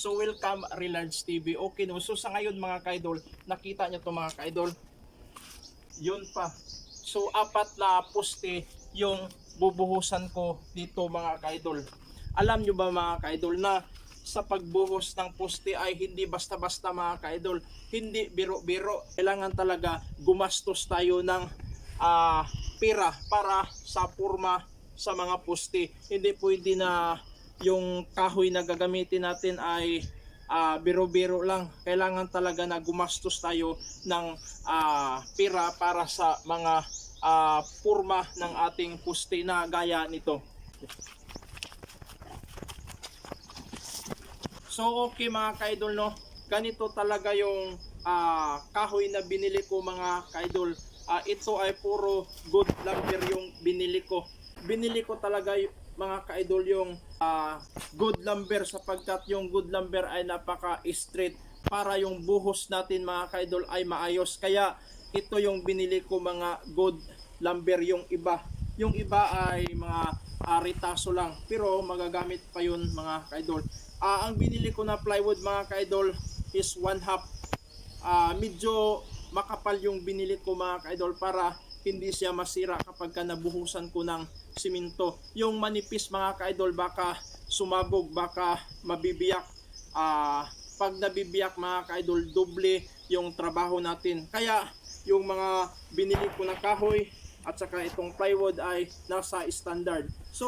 So welcome Relarge TV. Okay no. So sa ngayon mga kaidol, nakita nyo to mga kaidol. Yun pa. So apat na poste yung bubuhusan ko dito mga kaidol. Alam nyo ba mga kaidol na sa pagbuhos ng poste ay hindi basta-basta mga kaidol. Hindi biro-biro. Kailangan talaga gumastos tayo ng ah, pera para sa purma sa mga poste. Hindi pwede na yung kahoy na gagamitin natin ay ah, biro-biro lang. Kailangan talaga na gumastos tayo ng ah, pera para sa mga ah, purma ng ating poste na gaya nito. So okay mga kaidol no, ganito talaga yung ah, kahoy na binili ko mga kaidol. Ah, ito ay puro good lumber yung binili ko. Binili ko talaga y- mga kaidol yung ah, good lumber sapagkat yung good lumber ay napaka straight para yung buhos natin mga kaidol ay maayos. Kaya ito yung binili ko mga good lumber yung iba. Yung iba ay mga ah, ritaso lang pero magagamit pa yun mga kaidol. Ah, ang binili ko na plywood mga kaidol is one half. Ah, medyo makapal yung binili ko mga kaidol para hindi siya masira kapag ka nabuhusan ko ng simento. Yung manipis mga kaidol baka sumabog, baka mabibiyak. Ah, pag nabibiyak mga kaidol, doble yung trabaho natin. Kaya yung mga binili ko na kahoy at saka itong plywood ay nasa standard. So